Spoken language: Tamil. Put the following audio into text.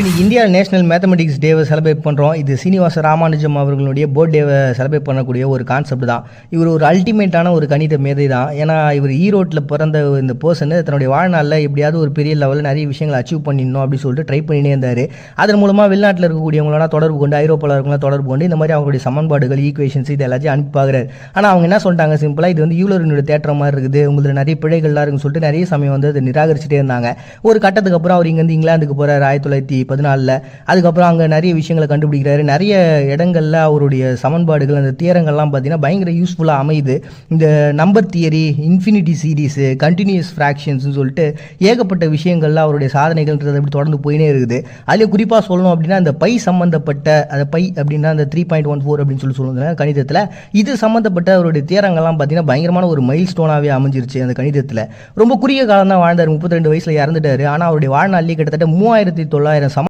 இன்னைக்கு இந்தியா நேஷனல் மேத்தமெட்டிக்ஸ் டேவை செலிப்ரேட் பண்ணுறோம் இது சீனிவாச ராமானுஜம் அவர்களுடைய போர்ட் டேவை செலிப்ரேட் பண்ணக்கூடிய ஒரு கான்செப்ட் தான். இவர் ஒரு அல்டிமேட்டான ஒரு கணித மேதை தான். ஏன்னா இவர் ஈரோட்டில் பிறந்த இந்த பர்சன் தன்னுடைய வாழ்நாளில் எப்படியாவது ஒரு பெரிய லெவலில் நிறைய விஷயங்களை அச்சீவ் பண்ணிடணும் அப்படின்னு சொல்லிட்டு ட்ரை பண்ணினே இருந்தார். அதன் மூலமாக வெளிநாட்டில் இருக்கக்கூடியவங்களோட தொடர்பு கொண்டு ஐரோப்பாவில் இருக்கவங்கள தொடர்பு கொண்டு இந்த மாதிரி அவங்களுடைய சமன்பாடுகள் ஈக்குவேஷன்ஸ் இது எல்லாத்தையும் அனுப்பி பார்க்குறாரு. ஆனால் அவங்க என்ன சொல்லிட்டாங்க சிம்பிளாக இது வந்து யூலரினுடைய தேற்றம் மாதிரி இருக்குது. உங்களுக்கு நிறைய பிழைகள்லாம் இருக்குன்னு சொல்லிட்டு நிறைய சமயம் வந்து அதை நிராகரிச்சுட்டே இருந்தாங்க. ஒரு கட்டத்துக்கு அப்புறம் அவர் இங்கேருந்து இங்கிலாந்துக்கு போகிறார் ஆயிரத்தி தொள்ளாயிரத்தி பதினாலில். அதுக்கப்புறம் அங்கே நிறைய விஷயங்களை கண்டுபிடிக்கிறாரு. நிறைய இடங்களில் அவருடைய சமன்பாடுகள் அந்த தியரங்கள்லாம் பார்த்தீங்கன்னா பயங்கர யூஸ்ஃபுல்லாக அமையுது. இந்த number theory infinity series continuous ஃப்ராக்ஷன்ஸ்னு சொல்லிட்டு ஏகப்பட்ட விஷயங்கள்லாம் அவருடைய சாதனைகள்ன்றது அப்படி தொடர்ந்து போயினே இருக்குது. அதில் குறிப்பாக சொல்லணும் அப்படின்னா அந்த பை சம்மந்தப்பட்ட அந்த பை அப்படின்னா அந்த த்ரீ பாயிண்ட் ஒன் ஃபோர் அப்படின்னு சொல்லி சொல்லுவாங்க கணிதத்தில். இது சம்மந்தப்பட்ட அவருடைய தியரங்கள்லாம் பார்த்தீங்கன்னா பயங்கரமான ஒரு மைல் ஸ்டோனாகவே அமைஞ்சிருச்சு அந்த கணிதத்தில். ரொம்ப குறுகிய காலம் தான் வாழ்ந்தார். முப்பத்தி ரெண்டு வயசில் இறந்துட்டார். ஆனால் அவருடைய வாழ்நாளிலே கிட்டத்தட்ட மூவாயிரத்தி தொள்ளாயிரம்